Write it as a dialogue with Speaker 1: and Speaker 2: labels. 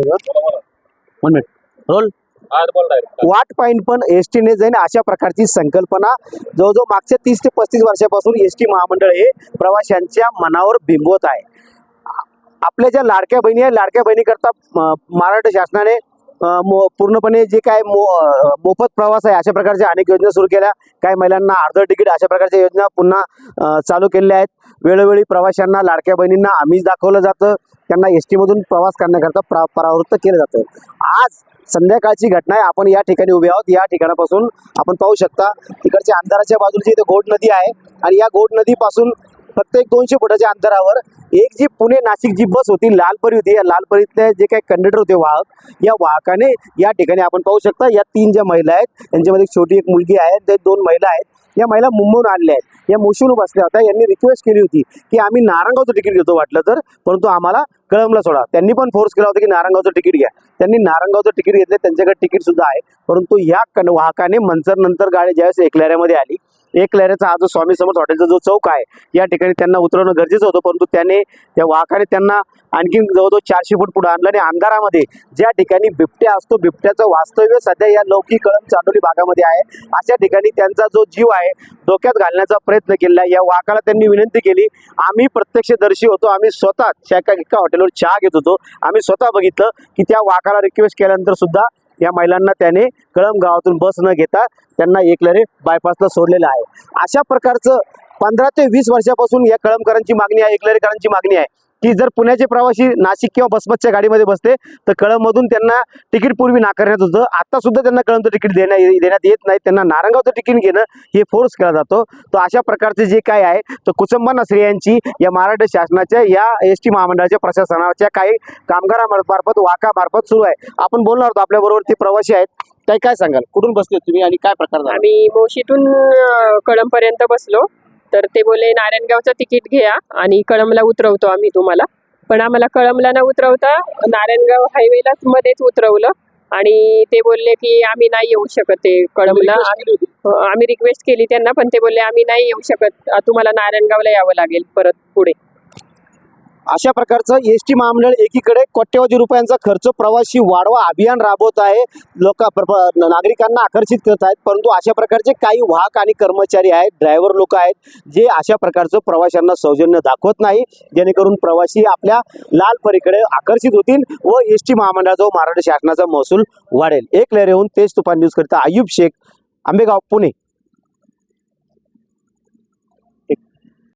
Speaker 1: One minute role वाट पाहिन पण S टीने जाईन अशा प्रकारची संकल्पना जवळजवळ मागच्या तीस ते पस्तीस वर्षापासून एस टी महामंडळ हे प्रवाशांच्या मनावर बिंबवत आहे. आपल्या ज्या लाडक्या बहिणी आहे लाडक्या बहिणीकरता महाराष्ट्र शासनाने पूर्णपणे जे काय मो मोफत प्रवास आहे अशा प्रकारच्या अनेक योजना सुरू केल्या. काही महिलांना अर्ध तिकीट अशा प्रकारच्या योजना पुन्हा चालू केलेल्या आहेत. वेळोवेळी प्रवाशांना लाडक्या बहिणींना आम्हीच दाखवलं जातं. त्यांना एस टीमधून प्रवास करण्याकरता प्रा परावृत्त केलं जातं. आज संध्याकाळची घटना आहे. आपण या ठिकाणी उभे आहोत. या ठिकाणापासून आपण पाहू शकता तिकडच्या अंधाराच्या बाजूची इथे घोट नदी आहे आणि या घोट नदीपासून प्रत्येक दोनशे फुटाच्या अंतरावर एक जी पुणे नाशिक जी बस होती लालपरी होती. या लालपरीतले जे काही कंडक्टर होते वाहक या वाहकाने या ठिकाणी आपण पाहू शकता या तीन ज्या महिला आहेत त्यांच्यामध्ये एक छोटी एक मुलगी आहे ते दोन महिला आहेत. या महिला मुंबईहून आणल्या आहेत. या मुशीहून बसल्या होत्या. यांनी रिक्वेस्ट केली होती की आम्ही नारंगावचं तिकीट घेतो वाटलं तर परंतु आम्हाला कळमला सोडा. त्यांनी पण फोर्स केला होता की नारंगावचं तिकीट घ्या. त्यांनी नारंगावचं तिकीट घेतलं. त्यांच्याकडे तिकीट सुद्धा आहे. परंतु या वाहकाने मंचर नंतर गाडी ज्यावेळेस एकलऱ्यामध्ये आली एक लहऱ्याचा हा जो स्वामी समर्थ हॉटेलचा जो चौक आहे या ठिकाणी त्यांना उतरवणं गरजेचं होतं परंतु त्याने त्या वाहकाने त्यांना आणखी जवळजवळ चारशे फूट पुढे आणलं आणि अंधारामध्ये ज्या ठिकाणी बिबट्या असतो बिबट्याचं वास्तव्य सध्या या लौकी कळम चांडोली भागामध्ये आहे. अशा ठिकाणी त्यांचा जो जीव आहे डोक्यात घालण्याचा प्रयत्न केला या वाहकाला त्यांनी विनंती केली आम्ही प्रत्यक्षदर्शी होतो आम्ही स्वतः त्या एका एका हॉटेलवर चहा घेत होतो. आम्ही स्वतः बघितलं की त्या वाहकाला रिक्वेस्ट केल्यानंतर सुद्धा या महिलांना त्याने कळम गावातून बस न घेता त्यांना एकलरे बायपासला सोडलेलं आहे. अशा प्रकारचं पंधरा ते वीस वर्षापासून या कळमकरांची मागणी आहे एकलरेकरांची मागणी आहे. की जर पुण्याचे प्रवासी नाशिक किंवा बसमतच्या गाडीमध्ये बसते तर कळममधून त्यांना तिकीट पूर्वी नाकारण्यात होतं. आता सुद्धा त्यांना कळमचं तिकीट देण्या देण्यात येत नाही. त्यांना नारंगावचं तिकीट घेणं हे फोर्स केला जातो. तर अशा प्रकारचे जे काय आहे तर कुसुंबाना स्त्रियांची या महाराष्ट्र शासनाच्या या एस टी महामंडळाच्या प्रशासनाच्या काही कामगारामार्फत वाकामार्फत सुरू आहे. आपण बोलणार होतो आपल्याबरोबर ते प्रवासी आहेत. काही काय सांगाल? कुठून बसले तुम्ही आणि काय प्रकार झाला?
Speaker 2: आम्ही मोशीतून कळंबपर्यंत बसलो. तर ते बोलले नारायणगावचं तिकीट घ्या आणि कळंबला उतरवतो आम्ही तुम्हाला. पण आम्हाला कळंबला न उतरवता नारायणगाव हायवेलाच मध्येच उतरवलं आणि ते बोलले की आम्ही नाही येऊ शकत ते कळंबला. अं, आम्ही रिक्वेस्ट केली त्यांना पण ते बोलले आम्ही नाही येऊ शकत. तुम्हाला नारायणगावला यावं लागेल परत पुढे.
Speaker 1: अशा प्रकारचं एस टी महामंडळ एकीकडे कोट्यवधी रुपयांचा खर्च प्रवासी वाढवा अभियान राबवत आहे. लोक प्र- नागरिकांना आकर्षित करत आहेत परंतु अशा प्रकारचे काही वाहक आणि कर्मचारी आहेत ड्रायव्हर लोक आहेत जे अशा प्रकारचं प्रवाशांना सौजन्य दाखवत नाही. जेणेकरून प्रवासी आपल्या लाल परीकडे आकर्षित होतील व एस टी महामंडळाचा महाराष्ट्र शासनाचा महसूल वाढेल. एक लहर येऊन तेज तुफान न्यूज करता आयुब शेख आंबेगाव पुणे.